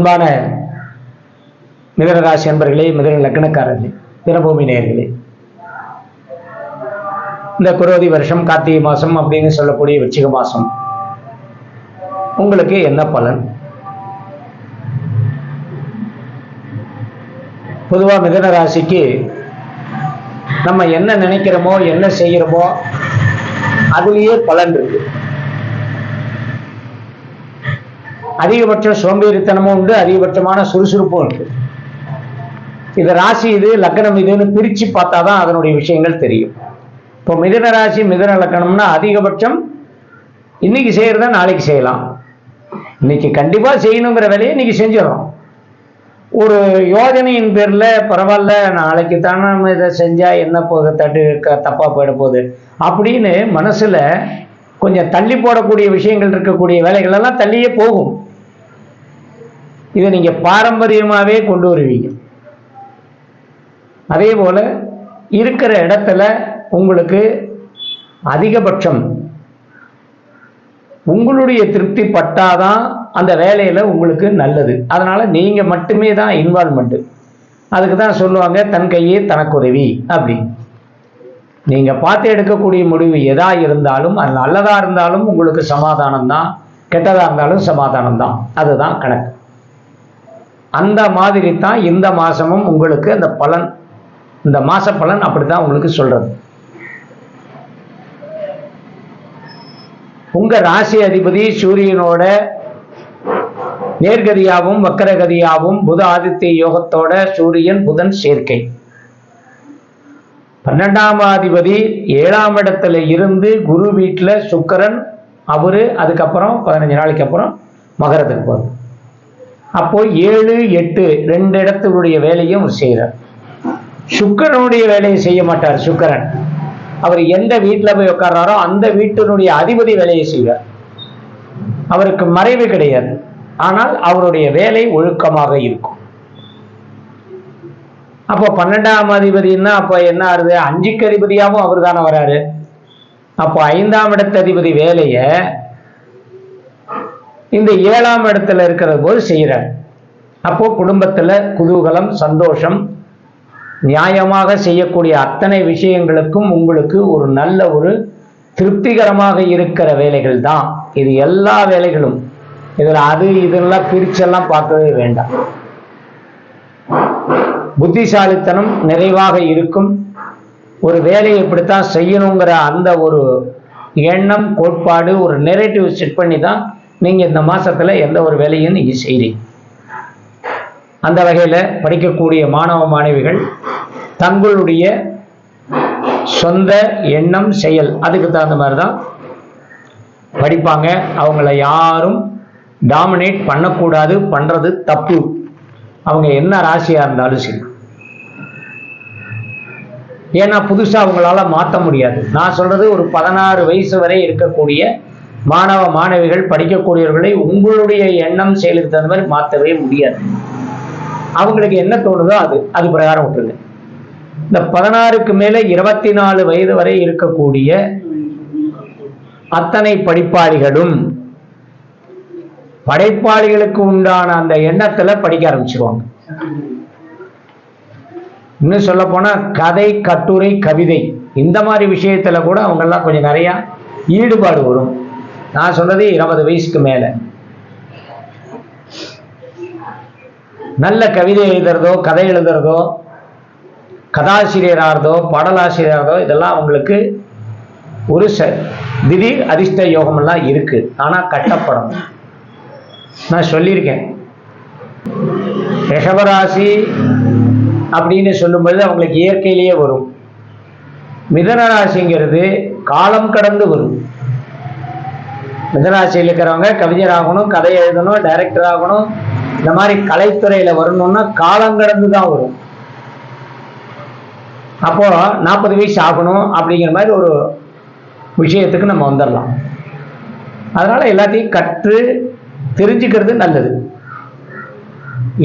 அன்பான மிதனராசி அன்பர்களே மிதன லக்னக்காரர்களே தினபூமி நேர்களே இந்த குரோதி வருஷம் கார்த்திகை மாதம் அப்படின்னு சொல்லக்கூடிய விருச்சிக மாதம் உங்களுக்கு என்ன பலன்? பொதுவாக மிதன ராசிக்கு நம்ம என்ன நினைக்கிறோமோ என்ன செய்கிறோமோ அதுலேயே பலன் இருக்கு. அதிகபட்ச சோம்பேறித்தனமும் உண்டு அதிகபட்சமான சுறுசுறுப்பும் உண்டு. இது ராசி இது லக்கணம் இதுன்னு பிரித்து பார்த்தா தான் அதனுடைய விஷயங்கள் தெரியும். இப்போ மிதன ராசி மிதன லக்கணம்னா அதிகபட்சம் இன்னைக்கு செய்கிறத நாளைக்கு செய்யலாம். இன்னைக்கு கண்டிப்பாக செய்யணுங்கிற வேலையை இன்னைக்கு செஞ்சிடறோம். ஒரு யோஜனையின் பேரில் பரவாயில்ல நாளைக்கு தானே நம்ம இதை செஞ்சால் என்ன போக தட்டு தப்பாக போயிட போகுது அப்படின்னு மனசில் கொஞ்சம் தள்ளி போடக்கூடிய விஷயங்கள் இருக்கக்கூடிய வேலைகளெல்லாம் தள்ளியே போகும். இதை நீங்கள் பாரம்பரியமாகவே கொண்டு வருவீங்க. அதே போல் இருக்கிற இடத்துல உங்களுக்கு அதிகபட்சம் உங்களுடைய திருப்தி பட்டாதான் அந்த வேலையில் உங்களுக்கு நல்லது. அதனால் நீங்கள் மட்டுமே தான் இன்வால்மெண்ட்டு அதுக்கு தான் சொல்லுவாங்க தன் கையே தனக்குதவி அப்படி நீங்கள் பார்த்து எடுக்கக்கூடிய முடிவு எதா இருந்தாலும் அது நல்லதாக இருந்தாலும் உங்களுக்கு சமாதானம் தான் கெட்டதாக இருந்தாலும் சமாதானம் தான் அதுதான் கணக்கு. அந்த மாதிரி தான் இந்த மாதமும் உங்களுக்கு அந்த பலன் இந்த மாச பலன் அப்படி தான் உங்களுக்கு சொல்கிறது உங்கள் ராசி அதிபதி சூரியனோட நேர்கதியாகவும் வக்கரகதியாகவும் புத ஆதித்ய யோகத்தோட சூரியன் புதன் சேர்க்கை. பன்னெண்டாம் அதிபதி ஏழாம் இடத்துல இருந்து குரு வீட்டில் சுக்கரன் அவரு அதுக்கப்புறம் பதினஞ்சு நாளைக்கு அப்புறம் மகரத்துக்கு போகிறது அப்போ ஏழு எட்டு ரெண்டு இடத்துடைய வேலையும் அவர் செய்கிறார். சுக்கரனுடைய வேலையை செய்ய மாட்டார் சுக்கரன். அவர் எந்த வீட்டில் போய் உட்கார்றாரோ அந்த வீட்டினுடைய அதிபதி வேலையை செய்வார். அவருக்கு மறைவு கிடையாது. ஆனால் அவருடைய வேலை ஒழுக்கமாக இருக்கும். அப்போ பன்னெண்டாம் அதிபதினா அப்போ என்ன ஆறுது? அஞ்சுக்கு அதிபதியாகவும் அவர் தானே வராரு. அப்போ ஐந்தாம் இடத்து அதிபதி வேலையை இந்த ஏழாம் இடத்துல இருக்கிற போது செய்கிறார் அப்போ குடும்பத்துல குதூகலம் சந்தோஷம் நியாயமாக செய்யக்கூடிய அத்தனை விஷயங்களுக்கும் உங்களுக்கு ஒரு நல்ல ஒரு திருப்திகரமாக இருக்கிற வேலைகள் தான். இது எல்லா வேலைகளும். இதில் அது இதெல்லாம் பிரிச்செல்லாம் பார்க்கவே வேண்டாம். புத்திசாலித்தனம் நிறைவாக இருக்கும். ஒரு வேலையை இப்படித்தான் செய்யணுங்கிற அந்த ஒரு எண்ணம் கோட்பாடு ஒரு நெரேட்டிவ் செட் பண்ணி தான் நீங்கள் இந்த மாதத்தில் எந்த ஒரு வேலையும் நீங்கள் செய்கிறீங்க அந்த வகையில் படிக்கக்கூடிய மாணவ மாணவிகள் தங்களுடைய சொந்த எண்ணம் செயல் அதுக்கு தகுந்த மாதிரி தான் படிப்பாங்க. அவங்கள யாரும் டாமினேட் பண்ணக்கூடாது பண்ணுறது தப்பு. அவங்க என்ன ராசியாக இருந்தாலும் சரி. ஏன்னா புதுசாக அவங்களால மாற்ற முடியாது. நான் சொல்றது ஒரு பதினாறு வயசு வரை இருக்கக்கூடிய மாணவ மாணவிகள் படிக்கக்கூடியவர்களை உங்களுடைய எண்ணம் செயலுக்கு தகுந்த மாதிரி மாற்றவே முடியாது. அவங்களுக்கு என்ன தோணுதோ அது அது பிரகாரம் விட்டுருங்க. இந்த பதினாறுக்கு மேலே இருபத்தி நாலு வயது வரை இருக்கக்கூடிய அத்தனை படிப்பாளிகளும் படைப்பாளிகளுக்கு உண்டான அந்த எண்ணத்துல படிக்க ஆரம்பிச்சிருவாங்க. இன்னும் சொல்ல போனா கதை கட்டுரை கவிதை இந்த மாதிரி விஷயத்துல கூட அவங்கெல்லாம் கொஞ்சம் நிறைய ஈடுபாடு வரும். நான் சொன்னது இருபது வயசுக்கு மேல. நல்ல கவிதை எழுதுறதோ கதை எழுதுறதோ கதாசிரியராகிறதோ பாடலாசிரியராகிறதோ இதெல்லாம் அவங்களுக்கு ஒரு ச திடீர் அதிர்ஷ்ட யோகமெல்லாம் இருக்கு. ஆனால் கட்டப்படும். நான் சொல்லியிருக்கேன். ரிஷபராசி அப்படின்னு சொல்லும்பொழுது அவங்களுக்கு இயற்கையிலேயே வரும். மிதன ராசிங்கிறது காலம் கடந்து வரும். மிதராசியில் இருக்கிறவங்க கவிஞர் ஆகணும் கதை எழுதணும் டைரக்டர் ஆகணும் இந்த மாதிரி கலைத்துறையில வரணும்னா காலம் கடந்து தான் வரும். அப்போ நாற்பது வயசு ஆகணும் அப்படிங்கிற மாதிரி ஒரு விஷயத்துக்கு நம்ம வந்துடலாம் அதனால எல்லாத்தையும் கற்று தெரிஞ்சுக்கிறது நல்லது.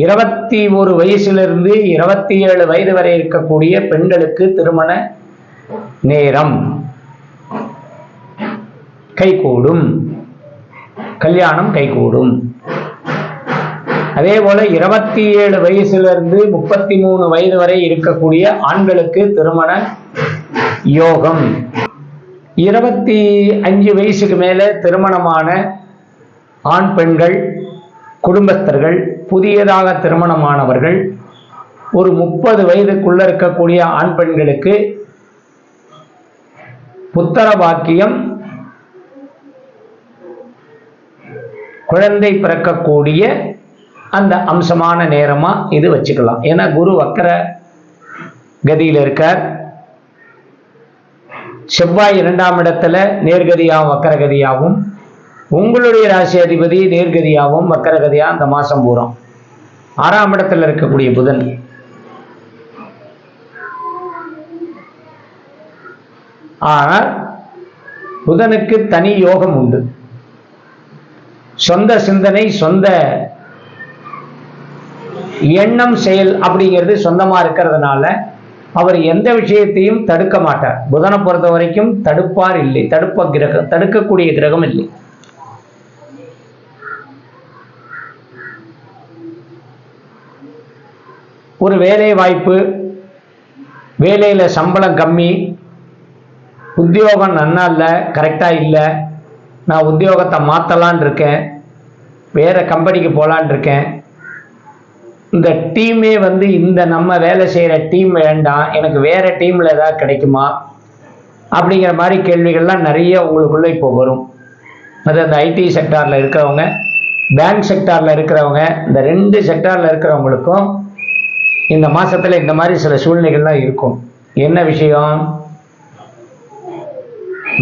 இருபத்தி ஒரு வயசுலேருந்து இருபத்தி ஏழு வயது வரை இருக்கக்கூடிய பெண்களுக்கு திருமண நேரம். கைகூடும். கல்யாணம் கைகூடும். அதே போல இருபத்தி ஏழு வயசுல இருந்து முப்பத்தி மூணு வயது வரை இருக்கக்கூடிய ஆண்களுக்கு திருமண யோகம். இருபத்தி அஞ்சு வயசுக்கு மேல திருமணமான ஆண் பெண்கள் குடும்பஸ்தர்கள் புதியதாக திருமணமானவர்கள் ஒரு முப்பது வயதுக்குள்ள இருக்கக்கூடிய ஆண் பெண்களுக்கு புத்தர பாக்கியம் குழந்தை பிறக்கக்கூடிய அந்த அம்சமான நேரமா இது வச்சுக்கலாம். ஏன்னா குரு வக்கர கதியில் இருக்கார். செவ்வாய் இரண்டாம் இடத்துல நேர்கதியாகவும் வக்கரகதியாகவும் உங்களுடைய ராசி அதிபதி நேர்கதியாகவும் வக்கரகதியாக அந்த மாசம் பூரம். ஆறாம் இடத்துல இருக்கக்கூடிய புதன். ஆனால் புதனுக்கு தனி யோகம் உண்டு. சொந்த சிந்தனை சொந்த எண்ணம் செயல் அப்படிங்கிறது சொந்தமாக இருக்கிறதுனால அவர் எந்த விஷயத்தையும் தடுக்க மாட்டார். புதனை பொறுத்த வரைக்கும் தடுப்பார் இல்லை. தடுப்ப கிரகம் தடுக்கக்கூடிய கிரகம் இல்லை. ஒரு வேலை வாய்ப்பு வேலையில் சம்பளம் கம்மி உத்தியோகம் நன்னா இல்லை கரெக்டாக இல்லை நான் உத்தியோகத்தை மாற்றலான் இருக்கேன் வேற கம்பெனிக்கு போகலான் இருக்கேன் இந்த டீமே வந்து இந்த நம்ம வேலை செய்கிற டீம் வேண்டாம். எனக்கு வேற டீமில் ஏதாவது கிடைக்குமா? அப்படிங்கிற மாதிரி கேள்விகள்லாம் நிறைய உங்களுக்குள்ளே இப்போ வரும். அது அந்த ஐடி செக்டாரில் இருக்கிறவங்க பேங்க் செக்டாரில் இருக்கிறவங்க இந்த ரெண்டு செக்டாரில் இருக்கிறவங்களுக்கும் இந்த மாதத்தில் இந்த மாதிரி சில சூழ்நிலைகள்லாம் இருக்கும். என்ன விஷயம்?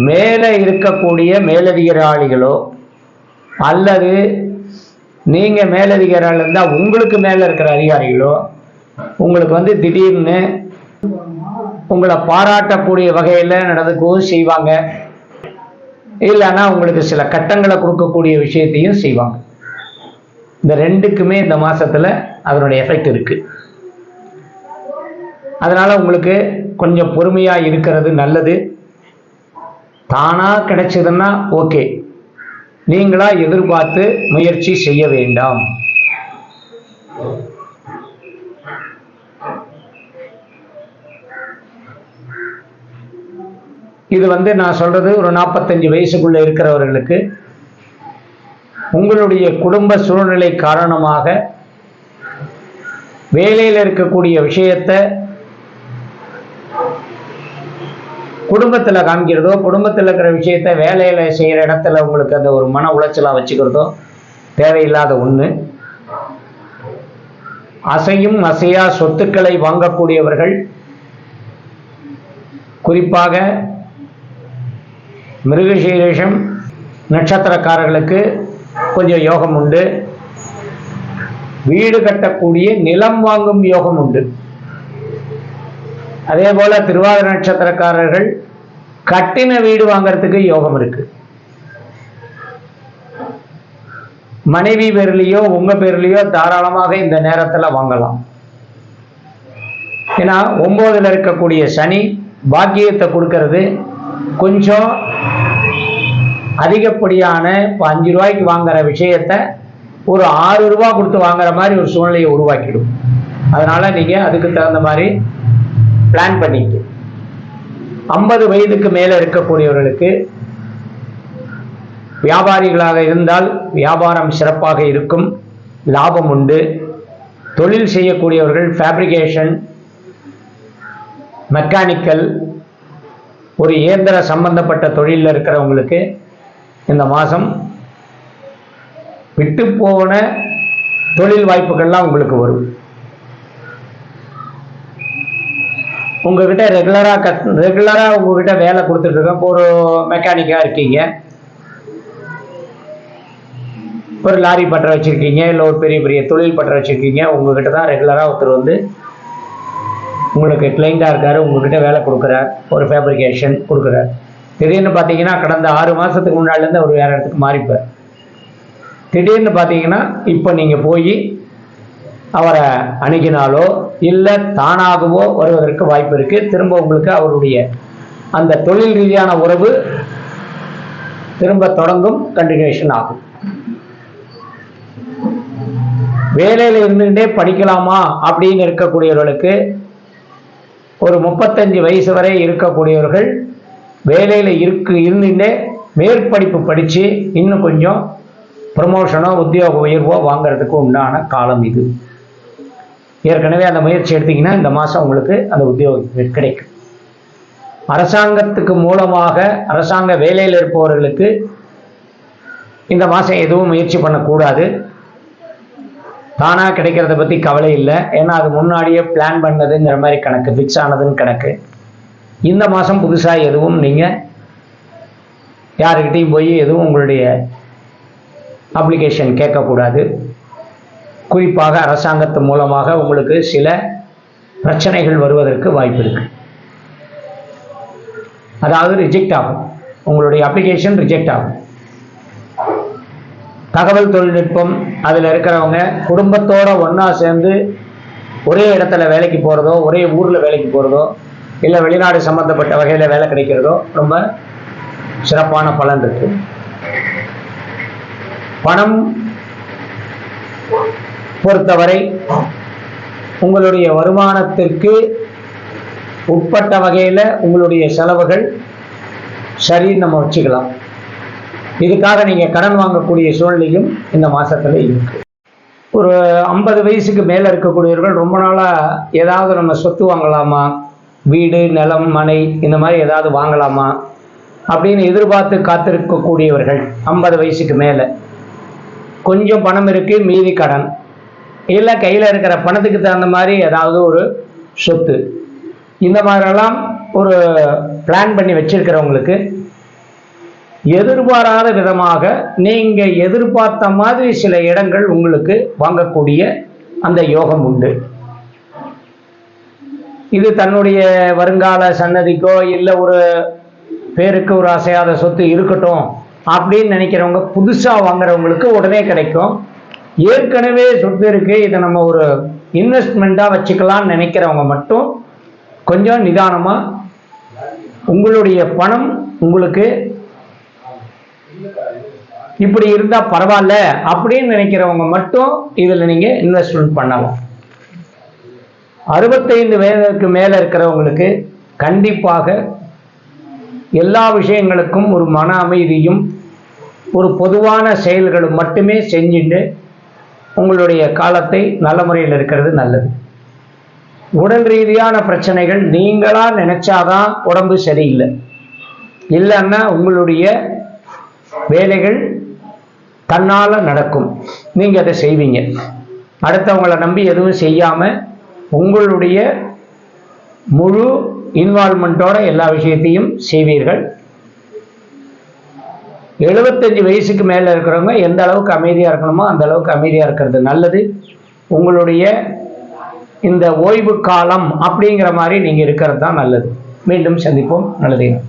மேலே இருக்கக்கூடிய மேலதிகாரிகளோ அல்லது நீங்கள் மேலதிகாரிகள் இருந்தால் உங்களுக்கு மேலே இருக்கிற அதிகாரிகளோ உங்களுக்கு வந்து திடீர்னு உங்களை பாராட்டக்கூடிய வகையில் நடந்துக்கவும் செய்வாங்க. இல்லைன்னா உங்களுக்கு சில கட்டங்களை கொடுக்கக்கூடிய விஷயத்தையும் செய்வாங்க. இந்த ரெண்டுக்குமே இந்த மாதத்தில் அதனுடைய எஃபெக்ட் இருக்குது அதனால் உங்களுக்கு கொஞ்சம் பொறுமையாக இருக்கிறது நல்லது. தானா கிடைச்சதுன்னா ஓகே. நீங்களா எதிர்பார்த்து முயற்சி செய்ய வேண்டாம். இது வந்து நான் சொல்றது ஒரு நாற்பத்தஞ்சு வயசுக்குள்ள இருக்கிறவர்களுக்கு உங்களுடைய குடும்ப சூழ்நிலை காரணமாக வேலையில் இருக்கக்கூடிய விஷயத்தை குடும்பத்தில் காமிக்கிறதோ குடும்பத்தில் இருக்கிற விஷயத்த வேலையில் செய்கிற இடத்துல உங்களுக்கு அந்த ஒரு மன உளைச்சலாக வச்சுக்கிறதோ தேவையில்லாத ஒன்று அசையும் அசையா சொத்துக்களை வாங்கக்கூடியவர்கள் குறிப்பாக மிருகசீரேஷம் நட்சத்திரக்காரர்களுக்கு கொஞ்சம் யோகம் உண்டு. வீடு கட்டக்கூடிய நிலம் வாங்கும் யோகம் உண்டு. அதே போல திருவாதிர நட்சத்திரக்காரர்கள் கட்டின வீடு வாங்கறதுக்கு யோகம் இருக்கு. மனைவி பேர்லயோ உங்க பேர்லயோ தாராளமாக இந்த நேரத்துல வாங்கலாம். ஏன்னா ஒன்பதுல இருக்கக்கூடிய சனி பாக்கியத்தை கொடுக்கறது கொஞ்சம் அதிகப்படியான இப்போ அஞ்சு ரூபாய்க்கு வாங்குற விஷயத்த ஒரு ஆறு ரூபா கொடுத்து வாங்குற மாதிரி ஒரு சூழ்நிலையை உருவாக்கிடும். அதனால நீங்க அதுக்கு தகுந்த மாதிரி பிளான் பண்ணிட்டு ஐம்பது வயதுக்கு மேலே இருக்கக்கூடியவர்களுக்கு வியாபாரிகளாக இருந்தால் வியாபாரம் சிறப்பாக இருக்கும் லாபம் உண்டு. தொழில் செய்யக்கூடியவர்கள் ஃபேப்ரிகேஷன் மெக்கானிக்கல் ஒரு இயந்திர சம்பந்தப்பட்ட தொழிலில் இருக்கிறவங்களுக்கு இந்த மாதம் விட்டு போன தொழில் வாய்ப்புகள்லாம் உங்களுக்கு வரும். உங்ககிட்ட ரெகுலராக கத் ரெகுலராக உங்ககிட்ட வேலை கொடுத்துட்டு இருக்கோம் இப்போ ஒரு மெக்கானிக்காக இருக்கீங்க. ஒரு லாரி பற்ற வச்சுருக்கீங்க இல்லை ஒரு பெரிய பெரிய தொழில் பற்ற வச்சுருக்கீங்க. உங்ககிட்ட தான் ரெகுலராக ஒருத்தர் வந்து உங்களுக்கு கிளைண்டாக இருக்காரு உங்ககிட்ட வேலை கொடுக்குறார் ஒரு ஃபேப்ரிகேஷன் கொடுக்குறார். திடீர்னு பார்த்தீங்கன்னா கடந்த ஆறு மாதத்துக்கு முன்னாடிலேருந்து அவர் வேறு இடத்துக்கு மாறிப்பார். திடீர்னு பார்த்தீங்கன்னா இப்போ நீங்கள் போய் அவரை அணுகினாலோ இல்லை தானாகவோ வருவதற்கு வாய்ப்பு இருக்கு. திரும்ப உங்களுக்கு அவருடைய அந்த தொழில் ரீதியான உறவு திரும்ப தொடங்கும் கண்டினியூஷன் ஆகும். வேலையில் இருந்துகிட்டே படிக்கலாமா அப்படின்னு இருக்கக்கூடியவர்களுக்கு ஒரு முப்பத்தஞ்சு வயசு வரை இருக்கக்கூடியவர்கள் வேலையில் இருக்கு இருந்துகிட்டே மேற்படிப்பு படித்து இன்னும் கொஞ்சம் ப்ரமோஷனோ உத்தியோக உயர்வோ வாங்குறதுக்கு உண்டான காலம் இது. ஏற்கனவே அந்த முயற்சி எடுத்தீங்கன்னா இந்த மாதம் உங்களுக்கு அந்த உத்தியோகம் கிடைக்கும். அரசாங்கத்துக்கு மூலமாக அரசாங்க வேலையில் இருப்பவர்களுக்கு இந்த மாதம் எதுவும் முயற்சி பண்ணக்கூடாது. தானாக கிடைக்கிறத பற்றி கவலை இல்லை. ஏன்னா அது முன்னாடியே பிளான் பண்ணதுங்கிற மாதிரி கணக்கு ஃபிக்ஸ் ஆனதுன்னு கணக்கு. இந்த மாதம் புதுசாக எதுவும் நீங்கள் யாருக்கிட்டையும் போய் எதுவும் உங்களுடைய அப்ளிகேஷன் கேட்கக்கூடாது. குறிப்பாக அரசாங்கத்து மூலமாக உங்களுக்கு சில பிரச்சனைகள் வருவதற்கு வாய்ப்பு இருக்குது அதாவது ரிஜெக்ட் ஆகும். உங்களுடைய அப்ளிகேஷன் ரிஜெக்ட் ஆகும். தகவல் தொழில்நுட்பம் அதில் இருக்கிறவங்க குடும்பத்தோடு ஒன்றா சேர்ந்து ஒரே இடத்துல வேலைக்கு போகிறதோ ஒரே ஊரில் வேலைக்கு போகிறதோ இல்லை வெளிநாடு சம்மந்தப்பட்ட வகையில் வேலை கிடைக்கிறதோ ரொம்ப சிறப்பான பலன் இருக்குது பணம் பொறுத்தவரை உங்களுடைய வருமானத்திற்கு உட்பட்ட வகையில் உங்களுடைய செலவுகள் சரி நம்ம வச்சுக்கலாம். இதுக்காக நீங்கள் கடன் வாங்கக்கூடிய சூழ்நிலையும் இந்த மாதத்தில் இருக்கு. ஒரு ஐம்பது வயசுக்கு மேலே இருக்கக்கூடியவர்கள் ரொம்ப நாளாக ஏதாவது நம்ம சொத்து வாங்கலாமா? வீடு நிலம் மனை இந்த மாதிரி ஏதாவது வாங்கலாமா? அப்படின்னு எதிர்பார்த்து காத்திருக்கக்கூடியவர்கள் ஐம்பது வயசுக்கு மேலே. கொஞ்சம் பணம் இருக்குது மீதி கடன். இல்லை கையில் இருக்கிற பணத்துக்கு தகுந்த மாதிரி ஏதாவது ஒரு சொத்து. இந்த மாதிரிலாம் ஒரு பிளான் பண்ணி வச்சிருக்கிறவங்களுக்கு எதிர்பாராத விதமாக நீங்கள் எதிர்பார்த்த மாதிரி சில இடங்கள் உங்களுக்கு வாங்கக்கூடிய அந்த யோகம் உண்டு. இது தன்னுடைய வருங்கால சன்னதிக்கோ இல்லை ஒரு பேருக்கு ஒரு அசையாத சொத்து இருக்கட்டும் அப்படின்னு நினைக்கிறவங்க புதுசாக வாங்குறவங்களுக்கு உடனே கிடைக்கும். ஏற்கனவே சொத்து இருக்கு இதை நம்ம ஒரு இன்வெஸ்ட்மெண்ட்டாக வச்சுக்கலாம்னு நினைக்கிறவங்க மட்டும் கொஞ்சம் நிதானமாக உங்களுடைய பணம் உங்களுக்கு இப்படி இருந்தால் பரவாயில்ல அப்படின்னு நினைக்கிறவங்க மட்டும் இதில் நீங்கள் இன்வெஸ்ட்மெண்ட் பண்ணலாம். அறுபத்தைந்து வயதுக்கு மேலே இருக்கிறவங்களுக்கு கண்டிப்பாக எல்லா விஷயங்களுக்கும் ஒரு மன அமைதியும் ஒரு பொதுவான செயல்களும் மட்டுமே செஞ்சுட்டு உங்களுடைய காலத்தை நல்ல முறையில் இருக்கிறது நல்லது. உடல் ரீதியான பிரச்சனைகள் நீங்களா நினைச்சாதான் உடம்பு சரியில்லை. இல்லைன்னா உங்களுடைய வேலைகள் தன்னால் நடக்கும். நீங்கள் அதை செய்வீங்க. அடுத்தவங்களை நம்பி எதுவும் செய்யாமல் உங்களுடைய முழு இன்வால்மெண்ட்டோட எல்லா விஷயத்தையும் செய்வீர்கள். எழுபத்தஞ்சு வயசுக்கு மேலே இருக்கிறவங்க எந்த அளவுக்கு அமைதியாக இருக்கணுமோ அந்த அளவுக்கு அமைதியாக இருக்கிறது நல்லது. உங்களுடைய இந்த ஓய்வு காலம் அப்படிங்கிற மாதிரி நீங்கள் இருக்கிறது தான் நல்லது. மீண்டும் சந்திப்போம். நல்லது.